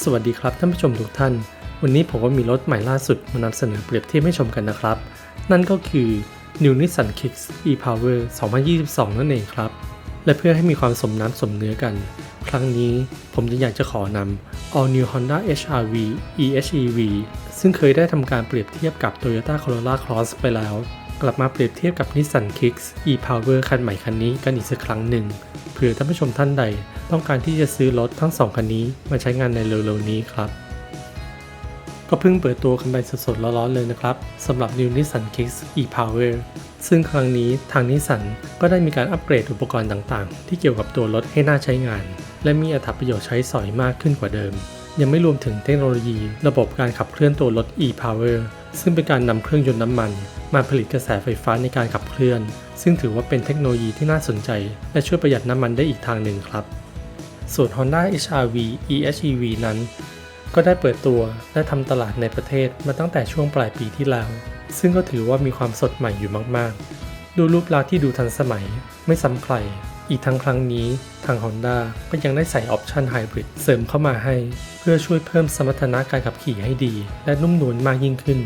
สวัสดีครับท่านผู้ชมทุกท่าน วันนี้ผมก็มีรถใหม่ล่าสุดมานำเสนอเปรียบเทียบให้ชมกันนะครับ นั่นก็คือ New Nissan Kicks e-Power 2022 นั่นเองครับ และเพื่อให้มีความสมน้ำสมเนื้อกัน ครั้งนี้ผมจะอยากจะขอนำ All New Honda HR-V EHEV ซึ่งเคยได้ทำการเปรียบเทียบกับ Toyota Corolla Cross ไปแล้ว กลับมาเปรียบเทียบกับ Nissan Kicks e-Power คันใหม่คันนี้กันอีกสักครั้งหนึ่ง ผื่อท่านผู้ชมท่านใด ต้องการที่จะซื้อรถทั้งสองคันนี้มาใช้งานในเร็วๆนี้ครับ ก็เพิ่งเปิดตัวกันไปสดๆร้อนๆเลยนะครับสำหรับ New Nissan Kicks e-Power ซึ่งครั้งนี้ทางนิสสันก็ได้มีการอัปเกรดอุปกรณ์ต่างๆ ที่เกี่ยวกับตัวรถให้น่าใช้งาน และมีอัตราประโยชน์ใช้สอยมากขึ้นกว่าเดิม ยังไม่รวมถึงเทคโนโลยี ระบบการขับเคลื่อนตัวรถ e-Power ซึ่งเป็นการนำเครื่องยนต์น้ำมัน มาผลิตกระแสไฟฟ้าในการขับเคลื่อน ซึ่งถือว่าเป็นเทคโนโลยีที่น่าสนใจ และช่วยประหยัดน้ำมันได้อีกทางหนึ่งครับส่วน Honda HR-V EHEV นั้น ก็ได้เปิดตัวและทำตลาดในประเทศมาตั้งแต่ช่วงปลายปีที่แล้ว ซึ่งก็ถือว่ามีความสดใหม่อยู่มากๆ ดูรูปลักษณ์ที่ดูทันสมัยไม่ซ้ำใคร อีกทั้งครั้งนี้ทาง Honda ก็ยังได้ใส่ออปชันไฮบริดเสริมเข้ามาให้ เพื่อช่วยเพิ่มสมรรถนะการขับขี่ให้ดี และนุ่มนวลมากยิ่งขึ้น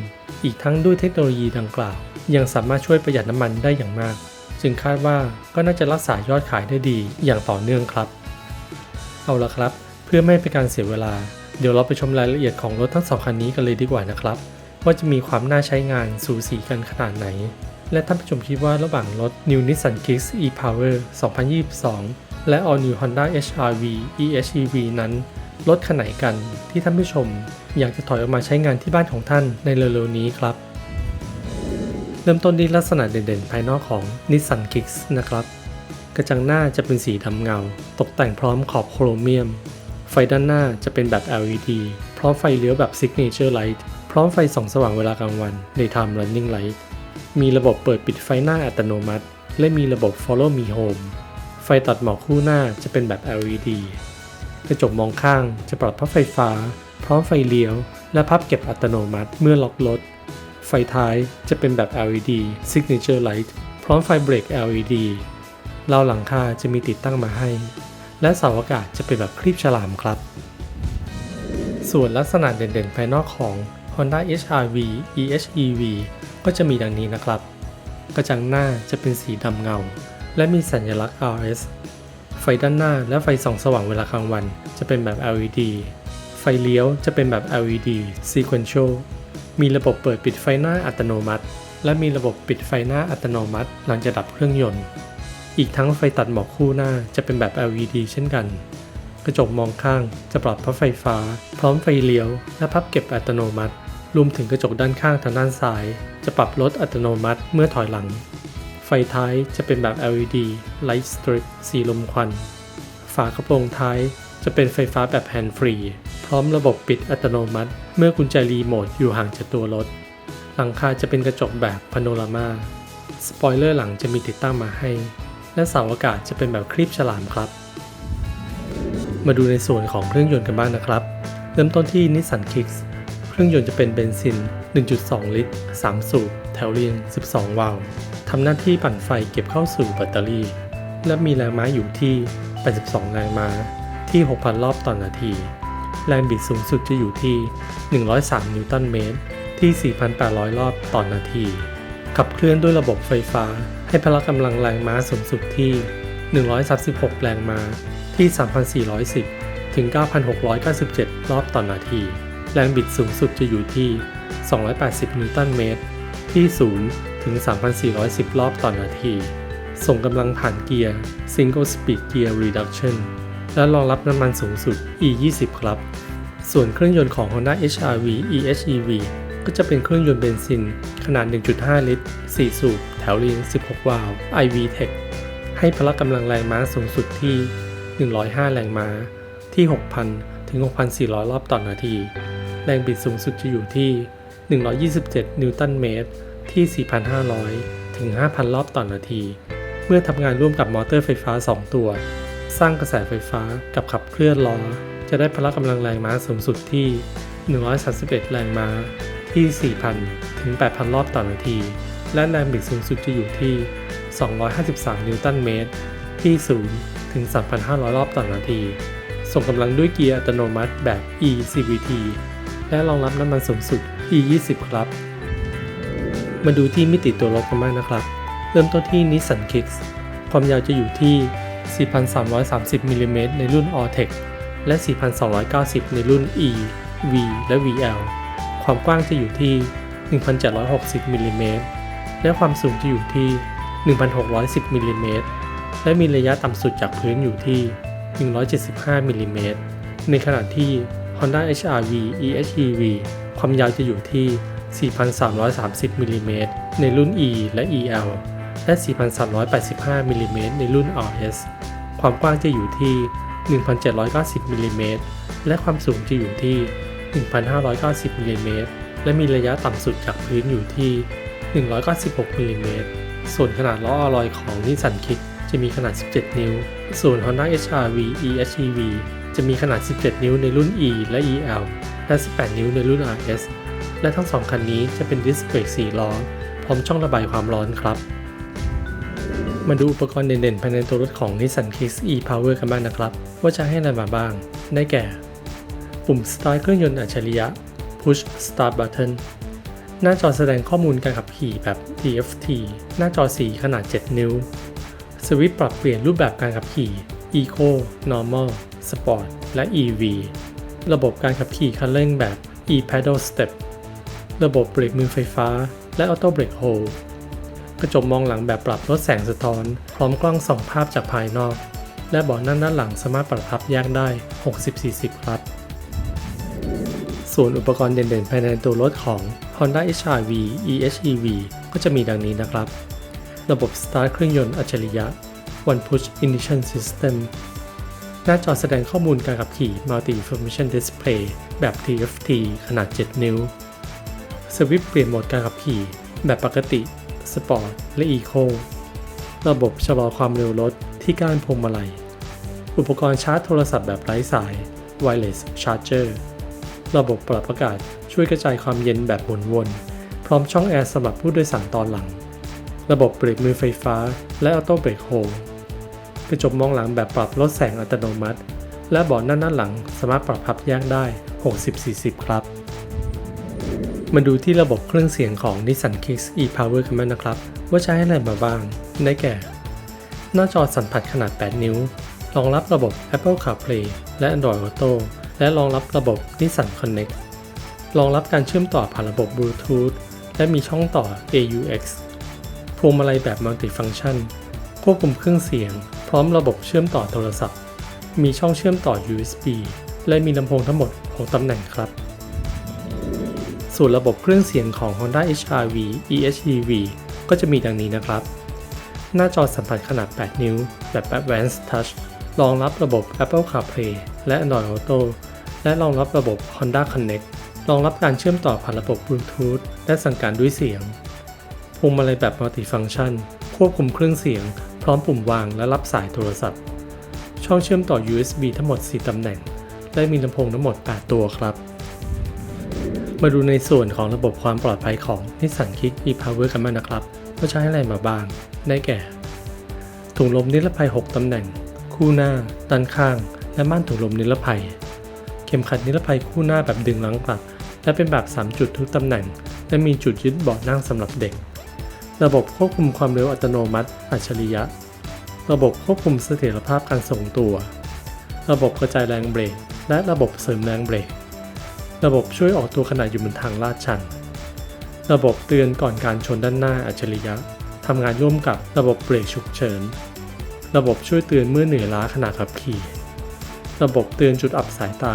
อีกทั้งด้วยเทคโนโลยีดังกล่าว ยังสามารถช่วยประหยัดน้ำมันได้อย่างมาก จึงคาดว่าก็น่าจะรักษายอดขายได้ดีอย่างต่อเนื่องครับ เอาละครับ เพื่อไม่เป็นการเสียเวลา เดี๋ยวเราไปชมรายละเอียดของรถทั้งสองคันนี้กันเลยดีกว่านะครับ ว่าจะมีความน่าใช้งานสูสีกันขนาดไหน และท่านผู้ชมคิดว่าระหว่างรถ New Nissan Kicks e-Power 2022 และ All New Honda HR-V EHEV นั้น รถคันไหนกันที่ท่านผู้ชม อยากจะถอยออกมาใช้งานที่บ้านของท่านในเร็วๆนี้ครับ เริ่มต้นที่ลักษณะเด่นๆ ภายนอกของ Nissan Kicks นะครับ กระจังหน้าจะเป็นสีดำเงา ตกแต่งพร้อมขอบโครเมียม ไฟด้านหน้าจะเป็นแบบ LED พร้อมไฟเลี้ยวแบบ Signature Light พร้อมไฟส่องสว่างเวลากลางวัน Daytime Running Light มีระบบเปิดปิดไฟหน้าอัตโนมัติ และมีระบบ Follow Me Home ไฟตัดหมอกคู่หน้าจะเป็นแบบ LED กระจกมองข้างจะปรับพับไฟฟ้า พร้อมไฟเลี้ยว และพับเก็บอัตโนมัติเมื่อล็อกรถ ไฟท้ายจะเป็นแบบ LED Signature Light พร้อมไฟเบรก LED ราวหลังคาจะมีติดตั้งมาให้ และเสาอากาศจะเป็นแบบคลีบฉลามครับ ส่วนลักษณะเด่นๆ ภายนอกของ Honda HR-V EHEV ก็จะมีดังนี้นะครับ กระจังหน้าจะเป็นสีดำเงา และมีสัญลักษณ์ RS ไฟด้านหน้าและไฟส่องสว่างเวลากลางวัน จะเป็นแบบ LED ไฟเลี้ยวจะเป็นแบบ LED Sequential มีระบบเปิดปิดไฟหน้าอัตโนมัติ และมีระบบปิดไฟหน้าอัตโนมัติ หลังจากดับเครื่องยนต์ อีกทั้งไฟตัดหมอกคู่หน้าจะเป็นแบบ LED เช่นกัน กระจกมองข้างจะปรับพับไฟฟ้า พร้อมไฟเลี้ยว และพับเก็บอัตโนมัติ รวมถึงกระจกด้านข้างทางด้านซ้าย จะปรับลดอัตโนมัติเมื่อถอยหลัง ไฟท้ายจะเป็นแบบ LED Light Strip สีลมควัน ฝากระโปรงท้ายจะเป็นไฟฟ้าแบบแฮนด์ฟรี พร้อมระบบปิดอัตโนมัติ เมื่อกุญแจรีโมทอยู่ห่างจากตัวรถ หลังคาจะเป็นกระจกแบบพาโนรามาสปอยเลอร์หลังจะมีติดตั้งมาให้ และเสาอากาศจะเป็นแบบคลีบฉลามครับ มาดูในส่วนของเครื่องยนต์กันบ้างนะครับ เริ่มต้นที่ Nissan Kicks เครื่องยนต์จะเป็นเบนซิน 1.2 ลิตร 3 สูบ แถวเรียง 12 วาล์วทำหน้าที่ปั่นไฟเก็บเข้าสู่แบตเตอรี่ และมีแรงม้าอยู่ที่ 82 แรงม้า ที่ 6,000 รอบต่อนาที แรงบิดสูงสุดจะอยู่ที่ 103 นิวตันเมตร ที่ 4,800 รอบต่อนาที ขับเคลื่อนด้วยระบบไฟฟ้า ให้พละกำลังแรงม้าสูงสุดที่ 136 แรงม้า ที่ 3,410 ถึง 9,697 รอบต่อนาที แรงบิดสูงสุดจะอยู่ที่ 280 นิวตันเมตร ที่ 0 ถึง 3,410 รอบต่อนาที ส่งกำลังผ่านเกียร์ Single Speed Gear Reduction และรองรับน้ำมันสูงสุด E20 ครับ ส่วนเครื่องยนต์ของ Honda HR-V EHEV ก็จะเป็นเครื่องยนต์เบนซิน ขนาด 1.5 ลิตร 4 สูบ แถวเรียง 16 วาล์ว iVTEC ให้พละกำลังแรงม้าสูงสุดที่ 105 แรงม้า ที่ 6,000 ถึง 6,400 รอบต่อนาที แรงบิดสูงสุดจะอยู่ที่ 127 นิวตันเมตร ที่ 4,500 ถึง 5,000 รอบต่อนาที เมื่อทำงานร่วมกับมอเตอร์ไฟฟ้า 2 ตัว สร้างกระแสไฟฟ้ากับขับเคลื่อนล้อ จะได้พละกำลังแรงม้าสูงสุดที่ 131 แรงม้า ที่ 4,000 ถึง 8,000 รอบต่อนาที และแรงบิดสูงสุดจะอยู่ที่ 253 นิวตันเมตร ที่ 0 ถึง 3,500 รอบต่อนาทีสส่งกำลังด้วยเกียร์อัตโนมัติแบบ e-CVT และรองรับน้ำมันสูงสุด e20 ครับ มาดูที่มิติตัวรถกันบ้างนะครับ เริ่มต้นที่ Nissan Kicks ความยาวจะอยู่ที่ 4,330มิลลิเมตรในรุ่น All-Tech และ 4,290 ในรุ่น E V และ VL ความกว้างจะอยู่ที่ 1,760มิลลิเมตรและความสูงจะอยู่ที่ 1,610มิลลิเมตรและมีระยะต่ำสุดจากพื้นอยู่ที่ 175มิลลิเมตรในขณะที่ Honda HR-V EHEV ความยาวจะอยู่ที่ 4,330 มิลลิเมตรในรุ่น E และ EL และ 4,385 มิลลิเมตรในรุ่น RS ความกว้างจะอยู่ที่ 1,790 มิลลิเมตรและความสูงจะอยู่ที่ 1,590 มิลลิเมตรและมีระยะต่ำสุดจากพื้นอยู่ที่ 196 มิลลิเมตรส่วนขนาดล้ออลอยของ Nissan Kick จะมีขนาด 17 นิ้ว ส่วน Honda HR-V EHEV จะมีขนาด 17 นิ้วในรุ่น E และ EL และ 18 นิ้วในรุ่น RS และทั้งสองคันนี้จะเป็นดิสเบรก4ล้อ พร้อมช่องระบายความร้อนครับ มาดูอุปกรณ์เด่นๆ ภายในตัวรถของ Nissan Kicks e-Power กันบ้างนะครับ ว่าจะให้อะไรมาบ้าง ได้แก่ ปุ่ม Start เครื่องยนต์อัจฉริยะ Push Start Button หน้าจอแสดงข้อมูลการขับขี่แบบ TFT หน้าจอสีขนาด 7 นิ้ว สวิตช์ปรับเปลี่ยนรูปแบบการขับขี่ Eco Normal Sport และ EV ระบบการขับขี่คันเร่งแบบ e-pedal step ระบบเบรกมือไฟฟ้า และ Auto Brake Hold กระจกมองหลังแบบปรับลดแสงสะท้อน พร้อมกล้องส่องภาพจากภายนอก และเบาะนั่งด้านหลังสามารถปรับพับแยกได้ 60-40 ครับ ส่วนอุปกรณ์เด่นๆ ภายในตัวรถของ Honda HR-V EHEV ก็จะมีดังนี้นะครับ ระบบ Start เครื่องยนต์อัจฉริยะ One Push Ignition System หน้าจอแสดงข้อมูลการขับขี่ Multi Information Display แบบ TFT ขนาด 7 นิ้ว สวิตช์เปลี่ยนโหมดการขับขี่ แบบปกติ สปอร์ต และ Eco ระบบชะลอความเร็วรถที่ก้านพวงมาลัย อุปกรณ์ชาร์จโทรศัพท์แบบไร้สาย Wireless Charger ระบบปรับอากาศช่วยกระจายความเย็นแบบหมุนวน พร้อมช่องแอร์สำหรับผู้โดยสารตอนหลัง ระบบเบรกมือไฟฟ้า และออโต้เบรกโฮล กระจกมองหลังแบบปรับลดแสงอัตโนมัติ และเบาะนั่งด้านหลังสามารถปรับพับแยกได้ 60-40 ครับ มาดูที่ระบบเครื่องเสียงของ Nissan Kicks e-Power กันบ้างนะครับ ว่าใช้อะไรมาบ้าง ได้แก่ หน้าจอสัมผัสขนาด 8 นิ้ว รองรับระบบ Apple CarPlay และ Android Auto และรองรับระบบ Nissan Connect รองรับการเชื่อมต่อผ่านระบบ Bluetooth และมีช่องต่อ AUX พวงมาลัยแบบ Multifunction ควบคุมเครื่องเสียง พร้อมระบบเชื่อมต่อโทรศัพท์ มีช่องเชื่อมต่อ USB และมีลำโพงทั้งหมด 6 ตำแหน่งครับ ส่วนระบบเครื่องเสียงของ Honda HR-V EHEV ก็จะมีดังนี้นะครับ หน้าจอสัมผัสขนาด 8 นิ้ว แบบ Advanced Touch รองรับระบบ Apple CarPlay และ Android Auto และรองรับระบบ Honda Connect รองรับการเชื่อมต่อผ่านระบบ Bluetooth และสั่งการด้วยเสียงพวงมาลัยแบบ Multifunction ควบคุมเครื่องเสียง ร้อมปุ่มวางและรับสายโทรศัพท์ ช่องเชื่อมต่อ USB ทั้งหมด 4 ตำแหน่ง และมีลำโพงทั้งหมด 8 ตัวครับ มาดูในส่วนของระบบความปลอดภัยของ Nissan Kick e-Power กันบ้างนะครับว่าใช้อะไรมาบ้าง ได้แก่ ถุงลมนิรภัย 6 ตำแหน่ง คู่หน้า ด้านข้าง และม่านถุงลมนิรภัย เข็มขัดนิรภัยคู่หน้าแบบดึงหลังกลับ และเป็นแบบ 3 จุดทุกตำแหน่ง และมีจุดยึดเบาะนั่งสำหรับเด็กระบบควบคุมความเร็วอัตโนมัติ อัจฉริยะ ระบบควบคุมเสถียรภาพการทรงตัว ระบบกระจายแรงเบรก และระบบเสริมแรงเบรก ระบบช่วยออกตัวขณะอยู่บนทางลาดชัน ระบบเตือนก่อนการชนด้านหน้าอัจฉริยะทำงานร่วมกับระบบเบรกฉุกเฉิน ระบบช่วยเตือนเมื่อเหนื่อยล้าขณะขับขี่ ระบบเตือนจุดอับสายตา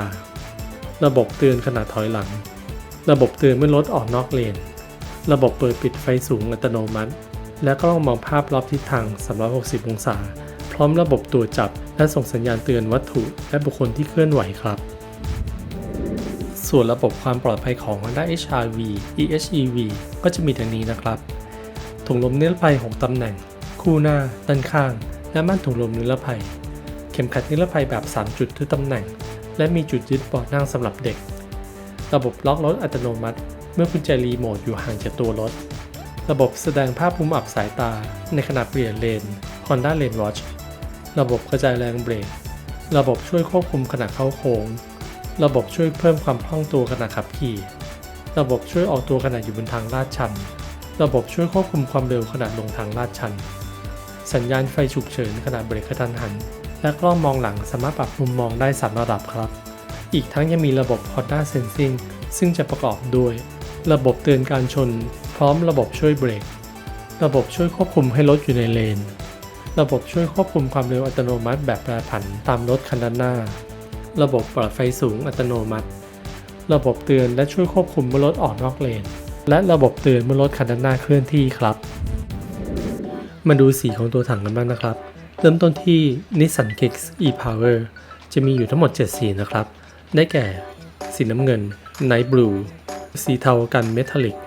ระบบเตือนขณะถอยหลัง ระบบเตือนเมื่อรถออกนอกเลน ระบบเปิดปิดไฟสูงอัตโนมัติ และกล้องมองภาพรอบทิศทาง 360 องศา พร้อมระบบตรวจจับ และส่งสัญญาณเตือนวัตถุ และบุคคลที่เคลื่อนไหวครับ ส่วนระบบความปลอดภัยของ Honda HR-V EHEV ก็จะมีดังนี้นะครับ ถุงลมนิรภัย 6 ตำแหน่ง คู่หน้า ด้านข้าง และม่านถุงลมนิรภัย เข็มขัดนิรภัยแบบ 3 จุดทุกตำแหน่ง และมีจุดยึดเบาะนั่งสำหรับเด็ก ระบบล็อกรถอัตโนมัติ เมื่อกุญแจรีโมทอยู่ห่างจากตัวรถ ระบบแสดงภาพมุมอับสายตาในขณะเปลี่ยนเลน Honda Lane Watch ระบบกระจายแรงเบรก ระบบช่วยควบคุมขณะเข้าโค้ง ระบบช่วยเพิ่มความคล่องตัวขณะขับขี่ ระบบช่วยออกตัวขณะอยู่บนทางลาดชัน ระบบช่วยควบคุมความเร็วขณะลงทางลาดชัน สัญญาณไฟฉุกเฉินขณะเบรกกระทันหัน และกล้องมองหลังสามารถปรับมุมมองได้สามระดับครับ อีกทั้งยังมีระบบ Honda Sensing ซึ่งจะประกอบด้วย ระบบเตือนการชน ร้อมระบบช่วยเบรก ระบบช่วยควบคุมให้รถอยู่ในเลน ระบบช่วยควบคุมความเร็วอัตโนมัติแบบแปรผันตามรถคันด้านหน้า ระบบปรับไฟสูงอัตโนมัติ ระบบเตือนและช่วยควบคุมเมื่อรถออกนอกเลน และระบบเตือนเมื่อรถคันด้านหน้าเคลื่อนที่ครับ มาดูสีของตัวถังกันบ้างนะครับ เริ่มต้นที่ Nissan Kicks e-Power จะมีอยู่ทั้งหมด 7 สีนะครับ ได้แก่ สีน้ำเงิน Night Blue สีเทากันเมทัลลิก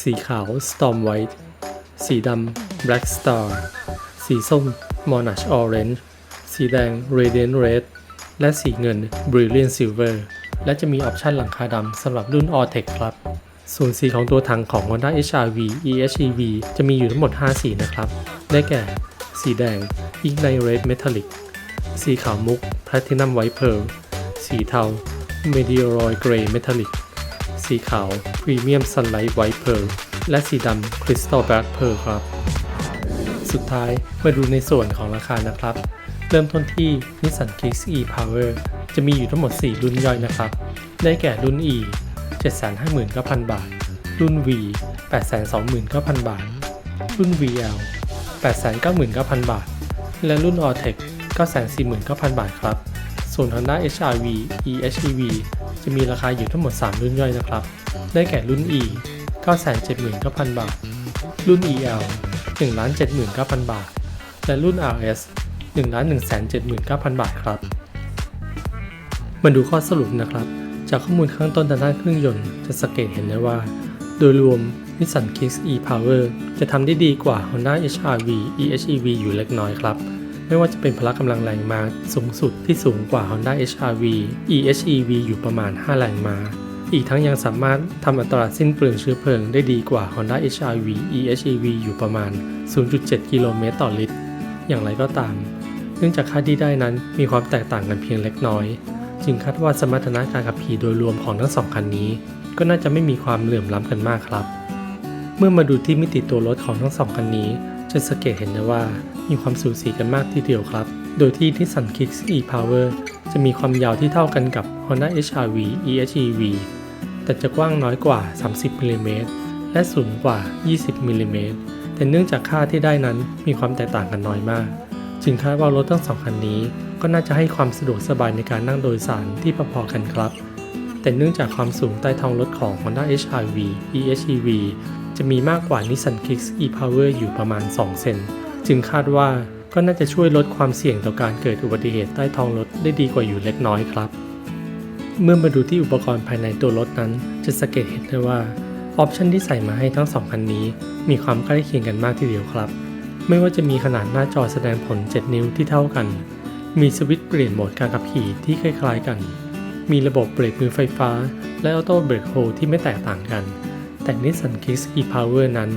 สีขาว Storm White สีดำ Black Star สีส้ม Monash Orange สีแดง Radiant Red และสีเงิน Brilliant Silver และจะมีออปชันหลังคาดำสำหรับรุ่น All-Tech ครับ ส่วนสีของตัวถังของ Honda HR-V EHEV จะมีอยู่ทั้งหมด 5 สีนะครับ ได้แก่ สีแดง Ignite Red Metallic สีขาวมุก Platinum White Pearl สีเทา Meteoroid Grey Metallic สีขาว Premium Sunlight White Pearl และสีดำ Crystal Black Pearl ครับ สุดท้ายมาดูในส่วนของราคานะครับ เริ่มต้นที่ Nissan Kicks e-Power จะมีอยู่ทั้งหมด 4 รุ่นย่อยนะครับ ได้แก่รุ่น E 759,000 บาท รุ่น V 829,000 บาท รุ่น VL 899,000 บาท และรุ่น Alltech 949,000 บาทครับ ส่วน Honda HR-V EHEV จะมีราคาอยู่ทั้งหมด 3 รุ่นย่อยนะครับ ได้แก่รุ่น E 979,000 บาท รุ่น EL 179,000 บาท และรุ่น RS 1,179,000 บาทครับ มาดูข้อสรุปนะครับ จากข้อมูลข้างต้นทางด้านเครื่องยนต์จะสังเกตเห็นได้ว่า โดยรวม Nissan Kicks e-Power จะทำได้ดีกว่า Honda HR-V EHEV อยู่เล็กน้อยครับ ไม่ว่าจะเป็นพละกำลังแรงม้าสูงสุดที่สูงกว่า Honda HR-V EHEV อยู่ประมาณ 5 แรงม้า อีกทั้งยังสามารถทำอัตราสิ้นเปลืองเชื้อเพลิงได้ดีกว่า Honda HR-V EHEV อยู่ประมาณ 0.7 กิโลเมตรต่อลิตร อย่างไรก็ตาม เนื่องจากค่าที่ได้นั้นมีความแตกต่างกันเพียงเล็กน้อย จึงคาดว่าสมรรถนะการขับขี่โดยรวมของทั้งสองคันนี้ ก็น่าจะไม่มีความเหลื่อมล้ำกันมากครับ เมื่อมาดูที่มิติตัวรถของทั้งสองคันนี้จะสังเกตเห็นได้ว่า มีความสูสีกันมากทีเดียวครับ โดยที่ Nissan Kicks e-Power จะมีความยาวที่เท่ากันกับ Honda HR-V EHEV แต่จะกว้างน้อยกว่า 30มิลลิเมตรและสูงกว่า 20มิลลิเมตรแต่เนื่องจากค่าที่ได้นั้นมีความแตกต่างกันน้อยมาก จึงคาดว่ารถทั้งสองคันนี้ ก็น่าจะให้ความสะดวกสบายในการนั่งโดยสารที่พอๆกันครับ แต่เนื่องจากความสูงใต้ท้องรถของ Honda HR-V EHEV จะมีมากกว่า Nissan Kicks e-Power อยู่ประมาณ 2 เซน จึงคาดว่าก็น่าจะช่วยลดความเสี่ยงต่อการเกิดอุบัติเหตุใต้ท้องรถได้ดีกว่าอยู่เล็กน้อยครับ เมื่อมาดูที่อุปกรณ์ภายในตัวรถนั้น จะสังเกตเห็นได้ว่าออปชันที่ใส่มาให้ทั้งสองคันนี้ มีความใกล้เคียงกันมากทีเดียวครับ ไม่ว่าจะมีขนาดหน้าจอแสดงผล 7 นิ้วที่เท่ากัน มีสวิตช์เปลี่ยนโหมดการขับขี่ที่คล้ายๆกัน มีระบบเบรกมือไฟฟ้า และออโต้เบรกโฮที่ไม่แตกต่างกัน แต่ Nissan Kicks e-Power นั้น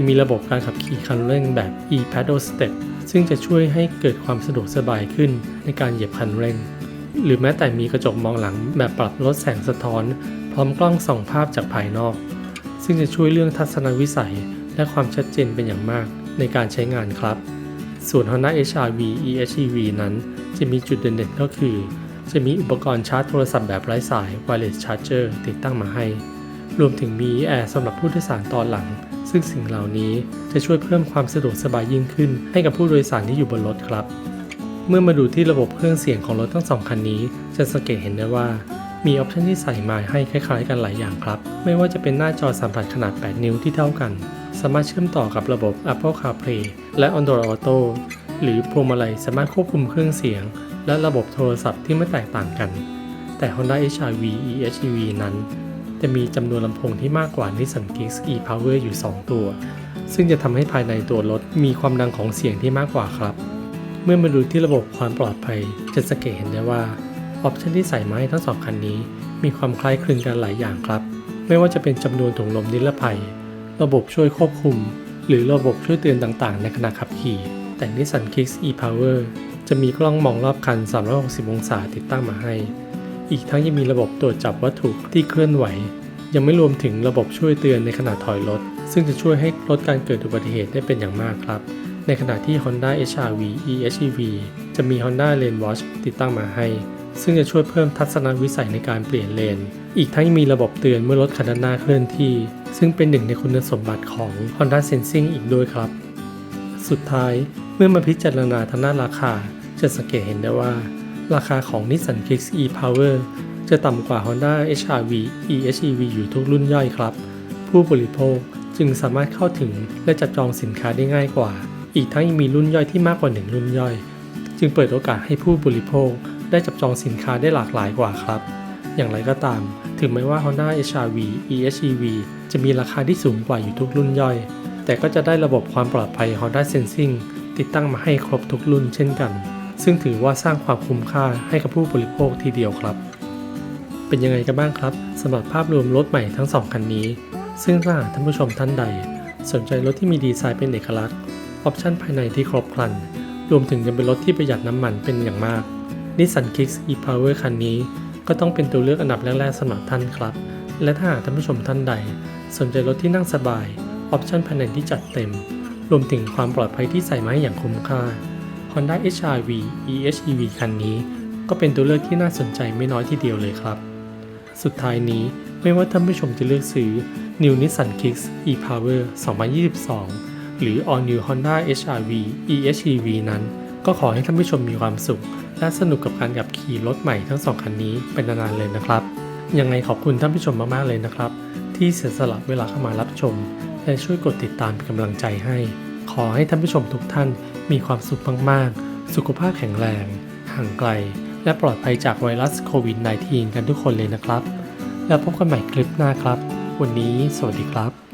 จะมีระบบการขับขี่คันเร่งแบบ e-pedal step ซึ่งจะช่วยให้เกิดความสะดวกสบายขึ้นในการเหยียบคันเร่ง หรือแม้แต่มีกระจกมองหลังแบบปรับลดแสงสะท้อน พร้อมกล้องส่องภาพจากภายนอก ซึ่งจะช่วยเรื่องทัศนวิสัย และความชัดเจนเป็นอย่างมากในการใช้งานครับ ส่วน Honda HR-V EHEV นั้น จะมีจุดเด่นๆก็คือ จะมีอุปกรณ์ชาร์จโทรศัพท์แบบไร้สาย Wireless Charger ติดตั้งมาให้ รวมถึงมีแอร์สำหรับผู้โดยสารตอนหลัง ซึ่งสิ่งเหล่านี้จะช่วยเพิ่มความสะดวกสบายยิ่งขึ้น ให้กับผู้โดยสารที่อยู่บนรถครับ เมื่อมาดูที่ระบบเครื่องเสียงของรถทั้งสองคันนี้ จะสังเกตเห็นได้ว่ามีออปชันที่ใส่มาให้คล้ายๆ กันหลายอย่างครับ ไม่ว่าจะเป็นหน้าจอสัมผัสขนาด 8 นิ้วที่เท่ากัน สามารถเชื่อมต่อกับระบบ Apple CarPlay และ Android Auto หรือพวงมาลัยสามารถควบคุมเครื่องเสียง และระบบโทรศัพท์ที่ไม่แตกต่างกัน แต่ Honda HR-V EHEV นั้น จะมีจำนวนลำโพงที่มากกว่า Nissan Kicks e-Power อยู่ 2 ตัว ซึ่งจะทำให้ภายในตัวรถมีความดังของเสียงที่มากกว่าครับ เมื่อมาดูที่ระบบความปลอดภัย จะสังเกตเห็นได้ว่าออปชันที่ใส่มาให้ทั้งสองคันนี้ มีความคล้ายคลึงกันหลายอย่างครับ ไม่ว่าจะเป็นจำนวนถุงลมนิรภัย ระบบช่วยควบคุม หรือระบบช่วยเตือนต่างๆ ในขณะขับขี่ แต่ Nissan Kicks e-Power จะมีกล้องมองรอบคัน 360 องศาติดตั้งมาให้ อีกทั้งยังมีระบบตรวจจับวัตถุที่เคลื่อนไหว ยังไม่รวมถึงระบบช่วยเตือนในขณะถอยรถ ซึ่งจะช่วยให้ลดการเกิดอุบัติเหตุได้เป็นอย่างมากครับ ในขณะที่ Honda HR-V eHEV จะมี Honda Lane Watch ติดตั้งมาให้ ซึ่งจะช่วยเพิ่มทัศนวิสัยในการเปลี่ยนเลน อีกทั้งยังมีระบบเตือนเมื่อรถคันด้านหน้าเคลื่อนที่ ซึ่งเป็นหนึ่งในคุณสมบัติของ Honda Sensing อีกด้วยครับ สุดท้ายเมื่อมาพิจารณาทางด้านราคา จะสังเกตเห็นได้ว่า ราคาของ Nissan Kicks e-Power จะต่ำกว่า Honda HR-V eHEV อยู่ทุกรุ่นย่อยครับ ผู้บริโภคจึงสามารถเข้าถึงและจับจองสินค้าได้ง่ายกว่า อีกทั้งยังมีรุ่นย่อยที่มากกว่า 1 รุ่นย่อย จึงเปิดโอกาสให้ผู้บริโภคได้จับจองสินค้าได้หลากหลายกว่าครับ อย่างไรก็ตาม ถึงแม้ว่า Honda HR-V eHEV จะมีราคาที่สูงกว่าอยู่ทุกรุ่นย่อย แต่ก็จะได้ระบบความปลอดภัย Honda Sensing ติดตั้งมาให้ครบทุกรุ่นเช่นกัน ซึ่งถือว่าสร้างความคุ้มค่าให้กับผู้บริโภคทีเดียวครับ เป็นยังไงกันบ้างครับสำหรับภาพรวมรถใหม่ทั้งสองคันนี้ ซึ่งถ้าหากท่านผู้ชมท่านใด สนใจรถที่มีดีไซน์เป็นเอกลักษณ์ ออปชั่นภายในที่ครบครัน รวมถึงยังเป็นรถที่ประหยัดน้ำมันเป็นอย่างมาก Nissan Kicks e-Power คันนี้ ก็ต้องเป็นตัวเลือกอันดับแรกๆสำหรับท่านครับ และถ้าหากท่านผู้ชมท่านใด สนใจรถที่นั่งสบาย ออปชั่นภายในที่จัดเต็ม รวมถึงความปลอดภัยที่ใส่มาให้อย่างคุ้มค่า Honda HR-V eHEV คันนี้ ก็เป็นตัวเลือกที่น่าสนใจไม่น้อยทีเดียวเลยครับ สุดท้ายนี้ไม่ว่าท่านผู้ชมจะเลือกซื้อ New Nissan Kicks e-Power 2022 หรือ All New Honda HR-V eHEV นั้น ก็ขอให้ท่านผู้ชมมีความสุข และสนุกกับการขับขี่รถใหม่ทั้งสองคันนี้เป็นนานๆเลยนะครับ ยังไงขอบคุณท่านผู้ชมมากๆเลยนะครับ ที่เสียสละเวลาเข้ามารับชม และช่วยกดติดตามเป็นกำลังใจให้ ขอให้ท่านผู้ชมทุกท่านมีความสุขมากๆ สุขภาพแข็งแรง ห่างไกล และปลอดภัยจากไวรัสโควิด -19 กันทุกคนเลยนะครับ แล้วพบกันใหม่คลิปหน้าครับ วันนี้สวัสดีครับ